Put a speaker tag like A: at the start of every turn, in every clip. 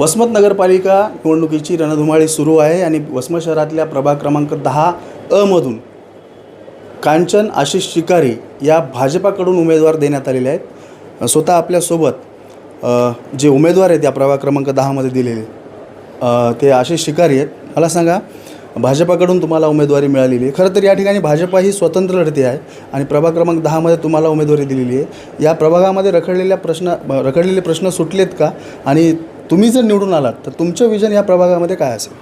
A: वसमत नगरपालिका निवडणुकीची रणधुमाळी सुरू आहे आणि वसमत शहरातल्या प्रभाग क्रमांक दहा अमधून कांचन आशिष शिकारी या भाजपाकडून उमेदवार देण्यात आलेले आहेत. स्वतः आपल्यासोबत जे उमेदवार आहेत या प्रभाग क्रमांक दहामध्ये दिलेले ते आशिष शिकारी आहेत. मला सांगा भाजपाकडून तुम्हाला उमेदवारी मिळालेली आहे. खरं तर या ठिकाणी भाजपा ही स्वतंत्र लढती आहे आणि प्रभाग क्रमांक दहामध्ये तुम्हाला उमेदवारी दिलेली आहे. या प्रभागामध्ये रखडलेल्या प्रश्न रखडलेले प्रश्न सुटलेत का? आणि तुम्ही जर निवडून आलात तर तुमचं विजन या प्रभागामध्ये काय असेल?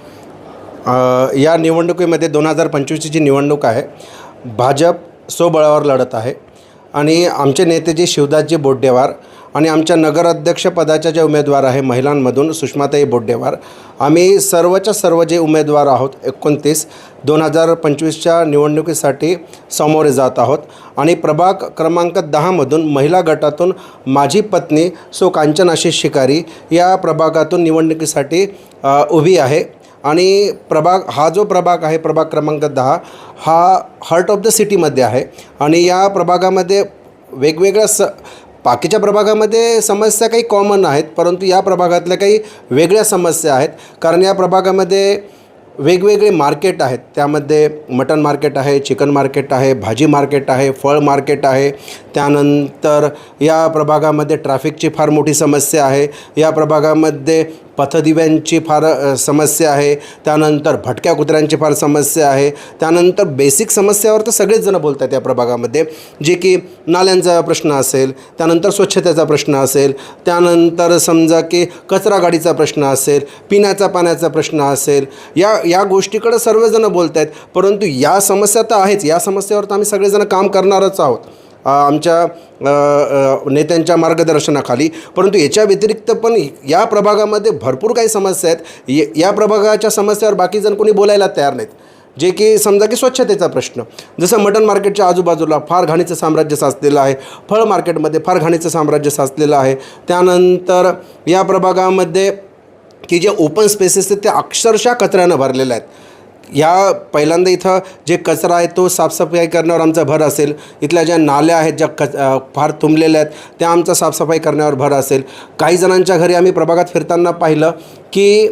B: या निवडणुकीमध्ये दोन हजार पंचवीसची जी निवडणूक आहे भाजप स्वबळावर लढत आहे. आणि आमचे नेते जे शिवदासजी बोड्डेवार आणि आमच्या नगराध्यक्षपदाच्या जे उमेदवार आहे महिलांमधून सुषमाताई बोड्डेवार आम्ही सर्वच्या सर्व जे उमेदवार आहोत एकोणतीस दोन हजार पंचवीसच्या निवडणुकीसाठी सामोरे जात आहोत. आणि प्रभाग क्रमांक दहामधून महिला गटातून माझी पत्नी सो कांचन आशिष शिकारी या प्रभागातून निवडणुकीसाठी उभी आहे. आणि प्रभाग हा जो प्रभाग आहे प्रभाग क्रमांक दहा हा हार्ट ऑफ द सिटीमध्ये आहे. आणि या प्रभागामध्ये वेगवेगळ्या स बाकीच्या प्रभागामध्ये समस्या काही कॉमन आहेत परंतु या प्रभागातल्या काही वेगळ्या समस्या आहेत. कारण या प्रभागामध्ये वेगवेगळे मार्केट आहेत. त्यामध्ये मटन मार्केट आहे चिकन मार्केट आहे भाजी मार्केट आहे फळ मार्केट आहे. त्यानंतर या प्रभागामध्ये ट्रॅफिकची फार मोठी समस्या आहे. या प्रभागामध्ये पथदिव्यांची फार समस्या आहे. त्यानंतर भटक्या कुत्र्यांची फार समस्या आहे. त्यानंतर बेसिक समस्यावर तर सगळेच जण बोलत आहेत या प्रभागामध्ये. जे की नाल्यांचा प्रश्न असेल त्यानंतर स्वच्छतेचा प्रश्न असेल त्यानंतर समजा की कचरा गाडीचा प्रश्न असेल पिण्याचा पाण्याचा प्रश्न असेल या या गोष्टीकडं सर्वजण बोलत आहेत परंतु या समस्या तर आहेच. या समस्यावर तर आम्ही सगळेजण काम करणारच आहोत. आमच्या नेत्यांच्या मार्गदर्शनाखाली. परंतु याच्या व्यतिरिक्त पण या प्रभागामध्ये भरपूर काही समस्या आहेत. य- या प्रभागाच्या समस्यावर बाकी जण कोणी बोलायला तयार नाहीत. जे की समजा की स्वच्छतेचा प्रश्न. जसं मटन मार्केटच्या आजूबाजूला फार घाणीचं साम्राज्य साचलेलं आहे. फळ मार्केटमध्ये फार घाणीचं साम्राज्य साचलेलं आहे. त्यानंतर या प्रभागामध्ये की जे ओपन स्पेसेस आहेत ते अक्षरशः कचऱ्यानं भरलेले आहेत. या पहिल्यांदा इथं जे कचरा आहे तो साफसफाई करण्यावर आमचा भर असेल. इथल्या ज्या नाल्या आहेत ज्या कच फार तुंबलेल्या आहेत त्या आमचा साफसफाई करण्यावर भर असेल. काही जणांच्या घरी आम्ही प्रभागात फिरताना पाहिलं की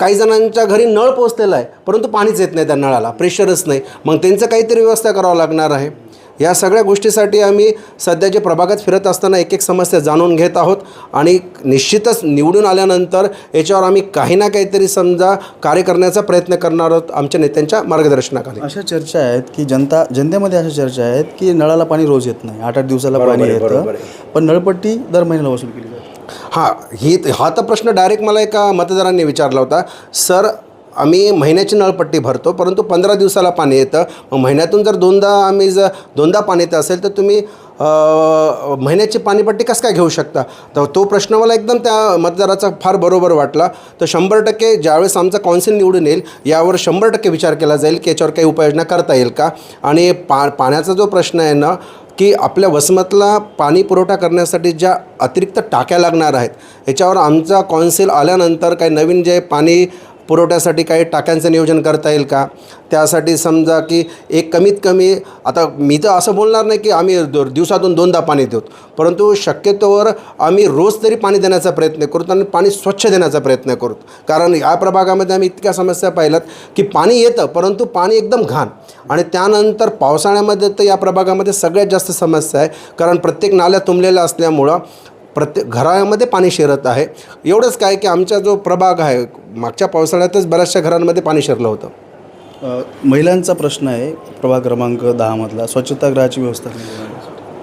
B: काही जणांच्या घरी नळ पोचलेला आहे परंतु पाणीच येत नाही त्या नळाला प्रेशरच नाही. मग त्यांचं काहीतरी व्यवस्था करावं लागणार आहे. या सगळ्या गोष्टीसाठी आम्ही सध्या जे प्रभागात फिरत असताना एक एक समस्या जाणून घेत आहोत आणि निश्चितच निवडून आल्यानंतर याच्यावर आम्ही काही ना काहीतरी समजा कार्य करण्याचा प्रयत्न करणार आहोत आमच्या नेत्यांच्या मार्गदर्शनाखाली.
A: अशा चर्चा आहेत की जनता जनतेमध्ये अशा चर्चा आहेत की नळाला पाणी रोज येत नाही. आठ आठ दिवसाला पाणी येतं. पण नळपट्टी दर महिन्याला वसूल केली जाते.
B: हां ही हा तर प्रश्न डायरेक्ट मला एका मतदारांनी विचारला होता. सर आम्ही महिन्याची नळपट्टी भरतो परंतु पंधरा दिवसाला पाणी येतं. मग महिन्यातून जर दोनदा आम्ही जर दोनदा पाणी येतं असेल तर तुम्ही महिन्याची पाणीपट्टी कसं काय घेऊ शकता? तर तो प्रश्न मला एकदम त्या मतदाराचा फार बरोबर वाटला. तर शंभर टक्के ज्यावेळेस आमचा कौन्सिल निवडून येईल यावर शंभर टक्के विचार केला जाईल की याच्यावर काही उपाययोजना करता येईल का? आणि पा पाण्याचा जो प्रश्न आहे ना की आपल्या वसमतला पाणी पुरवठा करण्यासाठी ज्या अतिरिक्त टाक्या लागणार आहेत याच्यावर आमचा कौन्सिल आल्यानंतर काही नवीन जे पाणी पुरवठ्यासाठी काही टाक्यांचं नियोजन करता येईल का? त्यासाठी समजा की एक कमीत कमी आता मी तर असं बोलणार नाही की आम्ही दिवसातून दोनदा पाणी देऊ. परंतु शक्यतोवर आम्ही रोज तरी पाणी देण्याचा प्रयत्न करू आणि पाणी स्वच्छ देण्याचा प्रयत्न करू. कारण या प्रभागामध्ये आम्ही इतक्या समस्या पाहिल्यात की पाणी येतं परंतु पाणी एकदम घाण. आणि त्यानंतर पावसाळ्यामध्ये तर या प्रभागामध्ये सगळ्यात जास्त समस्या आहे. कारण प्रत्येक नाल्या तुंबलेल्या असल्यामुळं प्रत्येक घरामध्ये पाणी शिरत आहे. एवढंच काय की आमचा जो प्रभाग आहे मागच्या पावसाळ्यातच बऱ्याचशा घरांमध्ये पाणी शिरलं होतं.
A: महिलांचा प्रश्न आहे प्रभाग क्रमांक दहामधला स्वच्छतागृहाची व्यवस्था केली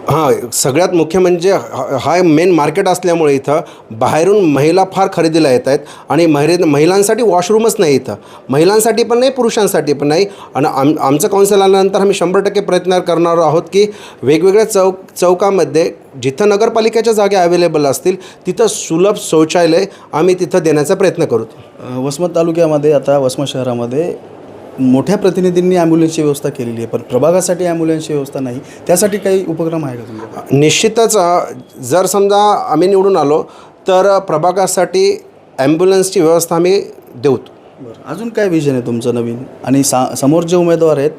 B: हां सगळ्यात मुख्य म्हणजे हा हा मेन मार्केट असल्यामुळे इथं बाहेरून महिला फार खरेदीला येत आहेत आणि महिले महिलांसाठी वॉशरूमच नाही इथं. महिलांसाठी पण नाही पुरुषांसाठी पण नाही. आणि आम आमचं कौन्सिल आल्यानंतर आम्ही शंभर टक्के प्रयत्न करणार आहोत की वेगवेगळ्या चौक चौकामध्ये जिथं नगरपालिकेच्या जागा अवेलेबल असतील तिथं सुलभ शौचालय आम्ही तिथं देण्याचा प्रयत्न करू.
A: वसमत तालुक्यामध्ये आता वसमत शहरामध्ये मोठ्या प्रतिनिधींनी ॲम्ब्युलन्सची व्यवस्था केलेली आहे पण प्रभागासाठी ॲम्ब्युलन्सची व्यवस्था नाही. त्यासाठी काही उपक्रम आहे का तुमच्याकडे
B: निश्चितच जर समजा आम्ही निवडून आलो तर प्रभागासाठी ॲम्ब्युलन्सची व्यवस्था आम्ही देऊ
A: बरं अजून काय विजन आहे तुमचं नवीन? आणि सा समोर जे उमेदवार आहेत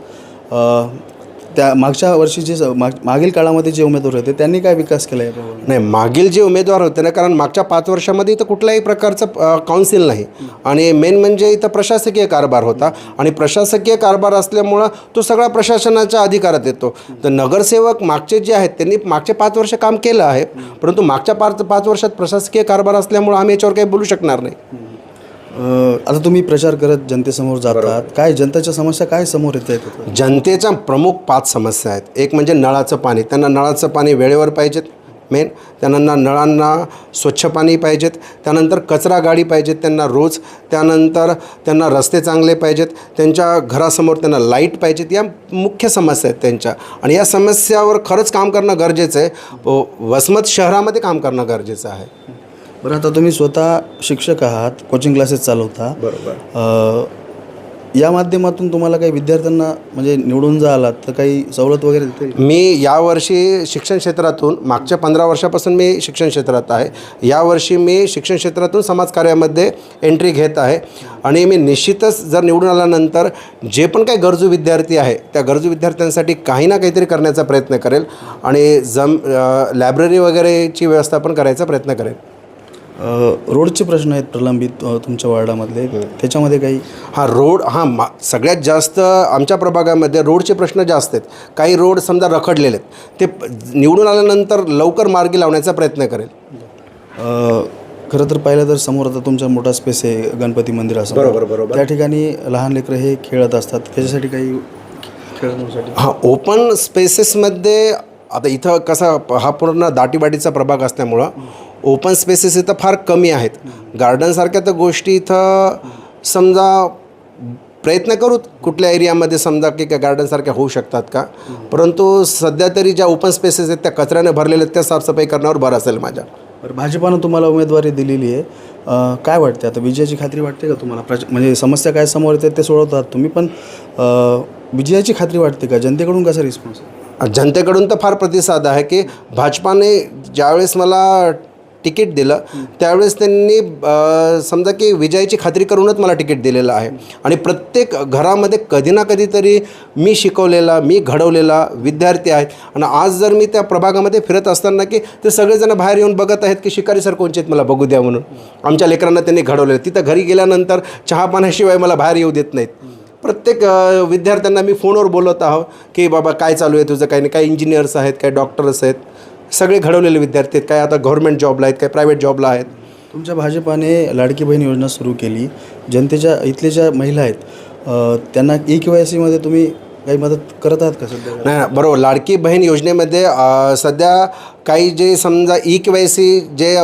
A: त्या मागच्या वर्षी जे स- माग- मागील काळामध्ये जे उमेदवार होते त्यांनी काय विकास केला आहे
B: नाही मागील जे उमेदवार होते ना कारण मागच्या पाच वर्षामध्ये इथं कुठल्याही प्रकारचं काउन्सिल नाही. आणि मेन म्हणजे इथं प्रशासकीय कारभार होता. आणि प्रशासकीय कारभार असल्यामुळं तो सगळा प्रशासनाच्या अधिकारात येतो. तर नगरसेवक मागचे जे आहेत त्यांनी मागचे पाच वर्ष काम केलं आहे. परंतु मागच्या पाच पाच वर्षात प्रशासकीय कारभार असल्यामुळं आम्ही याच्यावर काही बोलू शकणार नाही.
A: आता तुम्ही प्रचार करत जनतेसमोर जातात. काय जनतेच्या समस्या काय समोर येत आहेत?
B: जनतेच्या प्रमुख पाच समस्या आहेत. एक म्हणजे नळाचं पाणी. त्यांना नळाचं पाणी वेळेवर पाहिजेत. मेन त्यांना नळांना स्वच्छ पाणी पाहिजेत. त्यानंतर कचरा गाडी पाहिजेत त्यांना रोज. त्यानंतर त्यांना रस्ते चांगले पाहिजेत. त्यांच्या घरासमोर त्यांना लाइट पाहिजेत. या मुख्य समस्या आहेत त्यांच्या. आणि या समस्यावर खरंच काम करणं गरजेचं आहे. व- वसमत शहरामध्ये काम करणं गरजेचं आहे.
A: बरं आता तुम्ही स्वतः शिक्षक आहात कोचिंग क्लासेस चालवता.
B: बरोबर.
A: अ, या माध्यमातून तुम्हाला काही विद्यार्थ्यांना म्हणजे निवडून जा आलात तर काही सवलत वगैरे देता येईल?
B: मी यावर्षी शिक्षण क्षेत्रातून मागच्या पंधरा वर्षापासून मी शिक्षण क्षेत्रात आहे. यावर्षी मी शिक्षण क्षेत्रातून समाजकार्यामध्ये एंट्री घेत आहे. आणि मी निश्चितच जर निवडून आल्यानंतर जे पण काही गरजू विद्यार्थी आहे त्या गरजू विद्यार्थ्यांसाठी काही ना काहीतरी करण्याचा प्रयत्न करेल. आणि जम लायब्ररी वगैरेची व्यवस्था पण करायचा प्रयत्न करेल.
A: रोडचे प्रश्न आहेत प्रलंबित अ, तुमच्या वार्डामधले. त्याच्यामध्ये काही
B: हा रोड हा मा सगळ्यात जास्त आमच्या प्रभागामध्ये रोडचे प्रश्न जास्त आहेत. काही रोड समजा रखडलेले आहेत. ते प- निवडून आल्यानंतर लवकर मार्गी लावण्याचा प्रयत्न करेल.
A: अ, खरं तर पाहिलं तर समोर आता तुमचा मोठा स्पेस आहे गणपती मंदिरासमोर
B: बरोबर, बरोबर.
A: त्या ठिकाणी लहान लेकरं हे खेळत असतात. त्याच्यासाठी काही खेळण्यासाठी?
B: हा ओपन स्पेसेसमध्ये आता इथं कसा प- हा पूर्ण दाटीवाटीचा प्रभाग असल्यामुळं ओपन स्पेसेस इथं फार कमी आहेत. गार्डनसारख्या तर गोष्टी इथं समजा प्रयत्न करू कुठल्या एरियामध्ये समजा की काय गार्डनसारख्या होऊ शकतात का? परंतु सध्या तरी ज्या ओपन स्पेसेस आहेत त्या कचऱ्याने भरलेल्या आहेत त्या साफसफाई करण्यावर भर असेल माझ्या.
A: बरं भाजपानं तुम्हाला उमेदवारी दिलेली आहे. काय वाटते आता विजयाची खात्री वाटते का तुम्हाला? प्रच म्हणजे समस्या काय समोर येतात ते सोडवतात तुम्ही पण विजयाची खात्री वाटते का? जनतेकडून कसा रिस्पॉन्स
B: जनतेकडून तर फार प्रतिसाद आहे की भाजपाने ज्यावेळेस मला तिकीट दिलं. त्यावेळेस त्यांनी समजा की विजयाची खात्री करूनच मला तिकीट दिलेलं आहे. आणि प्रत्येक घरामध्ये कधी ना कधीतरी मी शिकवलेला मी घडवलेला विद्यार्थी आहेत. आणि आज जर मी त्या प्रभागामध्ये फिरत असताना की ते सगळेजण बाहेर येऊन बघत आहेत की शिकारी सर कोणचे आहेत मला बघू द्या म्हणून. आमच्या लेकरांना त्यांनी घडवलेलं. तिथं घरी गेल्यानंतर चहा पाण्याशिवाय मला बाहेर येऊ देत नाहीत. प्रत्येक विद्यार्थ्यांना मी फोनवर बोलत आहो की बाबा काय चालू आहे तुझं? काही नाही काही इंजिनियर्स आहेत काही डॉक्टर्स आहेत. सगळे घडवलेले विद्यार्थी आहेत. काय आता गव्हर्नमेंट जॉबला आहेत काय प्रायव्हेट जॉबला आहेत.
A: तुमच्या भाजपाने लाडकी बहीण योजना सुरू केली. जनतेच्या इथले ज्या महिला आहेत त्यांना ई के वाय सीमध्ये तुम्ही काही मदत करत आहात का सध्या?
B: नाही बरोबर. लाडकी बहीण योजनेमध्ये सध्या काही जे समजा ई के वाय सी जे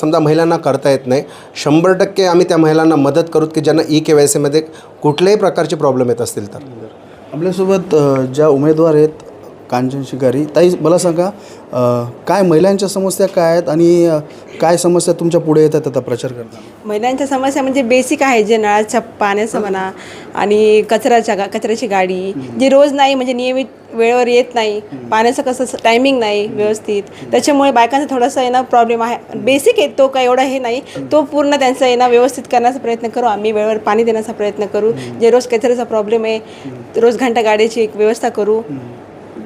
B: समजा महिलांना करता येत नाही शंभर टक्के आम्ही त्या महिलांना मदत करू की ज्यांना ई के वाय सीमध्ये कुठल्याही प्रकारचे प्रॉब्लेम येत असतील तर.
A: आपल्यासोबत ज्या उमेदवार आहेत कांचन शिकारी. ताई मला सांगा अ, काय महिलांच्या समस्या काय आहेत आणि अ, काय समस्या तुमच्यापुढे येतात आता प्रचार करताना?
C: महिलांच्या समस्या म्हणजे बेसिक आहे जे नळाच्या पाण्याचं म्हणा आणि कचऱ्याच्या गा कचऱ्याची गाडी जे रोज नाही म्हणजे नियमित वेळेवर येत नाही पाण्याचं कसं टायमिंग नाही व्यवस्थित. त्याच्यामुळे बायकांचा थोडासा येणं प्रॉब्लेम आहे. बेसिक आहे तो काय एवढा हे नाही. तो पूर्ण त्यांचा येणं व्यवस्थित करण्याचा प्रयत्न करू. आम्ही वेळेवर पाणी देण्याचा प्रयत्न करू. जे रोज कचऱ्याचा प्रॉब्लेम आहे रोज घंटा गाडीची एक व्यवस्था करू.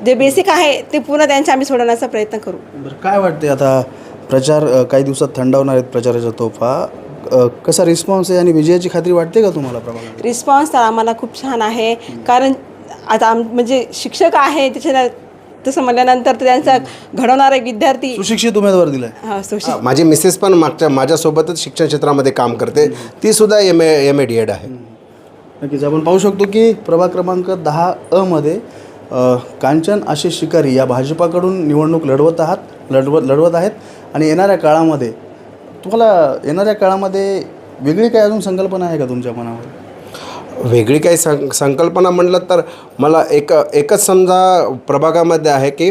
C: जे बेसिक आहे ते पूर्ण त्यांच्या आम्ही सोडवण्याचा प्रयत्न करू.
A: बरं काय वाटते आता? प्रचार अ, काही दिवसात थंडावणार आहेत प्रचाराच्या तोफा. अ, कसा रिस्पॉन्स आहे आणि विजयाची खात्री वाटते का तुम्हाला
C: रिस्पॉन्स तर आम्हाला खूप छान आहे. कारण आता आम म्हणजे शिक्षक आहे त्याच्या तसं म्हणल्यानंतर तर त्यांचा घडवणारे विद्यार्थी
A: सुशिक्षित उमेदवार दिलाय.
C: हा, सुशिक्षित.
B: माझी मिसेस पण मागच्या माझ्यासोबतच शिक्षण क्षेत्रामध्ये काम करते. ती सुद्धा M A M A D Ed आहे.
A: नक्कीच आपण पाहू शकतो की प्रभाग क्रमांक दहा अ मध्ये अ, कांचन आशिष शिकारी या भाजपाकडून निवडणूक लढवत आहात लढवत लढवत आहेत आणि येणाऱ्या काळामध्ये तुम्हाला येणाऱ्या काळामध्ये वेगळी काय अजून संकल्पना आहे का तुमच्या मनावर
B: वेगळी काही सं संकल्पना म्हटलं तर मला एक एकच समजा प्रभागामध्ये आहे की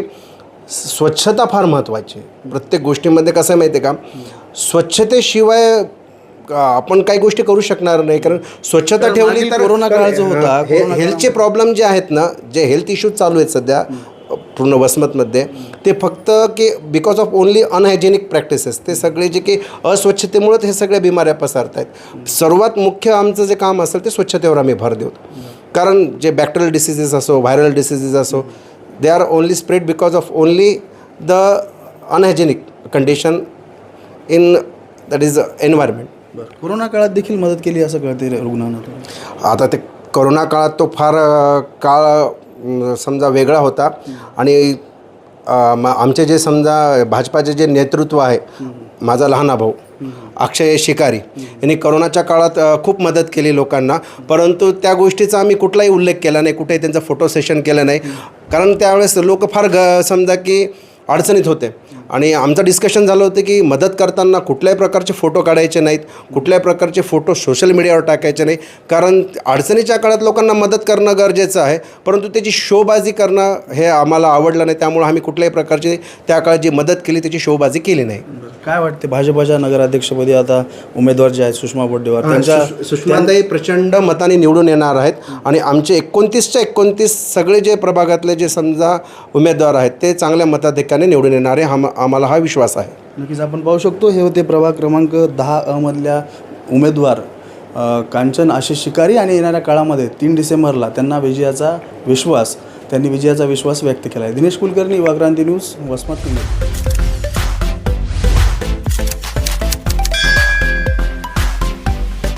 B: स्वच्छता फार महत्त्वाची आहे. प्रत्येक गोष्टीमध्ये कसं आहे माहिती आहे का? स्वच्छतेशिवाय आपण काही गोष्टी करू शकणार नाही कारण स्वच्छता ठेवली तर
A: कोरोना काळ जो होता,
B: हेल्थचे प्रॉब्लेम जे आहेत ना जे हेल्थ इश्यूज चालू आहेत सध्या पूर्ण वसमतमध्ये ते फक्त की because of only unhygienic practices ते सगळे जे की अस्वच्छतेमुळेच हे सगळ्या बिमाऱ्या पसरत आहेत सर्वात मुख्य आमचं जे काम असेल ते स्वच्छतेवर आम्ही भर देऊ. कारण जे बॅक्टेरियल डिसिजेस असो व्हायरल डिसिजेस असो they are only spread because of only the unhygienic condition in that is environment
A: बरं. कोरोना काळात देखील मदत केली असं कळते रुग्णांना
B: आता ते करोना काळात तो फार अ, काळ समजा वेगळा होता. आणि अ, म- आमचे जे समजा भाजपाचे जे नेतृत्व आहे माझा लहान भाऊ अक्षय शिकारी यांनी करोनाच्या काळात अ, खूप मदत केली लोकांना. परंतु त्या गोष्टीचा आम्ही कुठलाही उल्लेख केला नाही कुठेही त्यांचं फोटो सेशन केलं नाही. कारण त्यावेळेस लोक फार ग समजा की अडचणीत होते. आणि आमचं डिस्कशन झालं होतं की मदत करताना कुठल्याही प्रकारचे फोटो काढायचे नाहीत कुठल्याही प्रकारचे फोटो सोशल मीडियावर टाकायचे नाही कारण अडचणीच्या काळात लोकांना मदत करणं गरजेचं आहे परंतु त्याची शोबाजी करणं हे आम्हाला आवडलं नाही. त्यामुळे आम्ही कुठल्याही प्रकारची त्या काळात जी मदत केली त्याची शोबाजी केली नाही.
A: काय वाटते भाजपच्या नगराध्यक्षपदी आता उमेदवार जे आहेत सुषमा बोड्डेवार त्यांच्या
B: सुषमाताई प्रचंड मताने निवडून येणार आहेत आणि आमचे एकोणतीसच्या एकोणतीस सगळे जे प्रभागातले जे समजा उमेदवार आहेत ते चांगल्या मताधिक्याने निवडून येणारे हम आम्हाला हा विश्वास आहे.
A: नक्कीच आपण पाहू शकतो हे होते प्रभाग क्रमांक दहा अमधल्या उमेदवार अ, कांचन आशिष शिकारी आणि येणाऱ्या काळामध्ये तीन डिसेंबरला त्यांना विजयाचा विश्वास त्यांनी विजयाचा विश्वास व्यक्त केला आहे. दिनेश कुलकर्णी युवाक्रांती न्यूज वसमत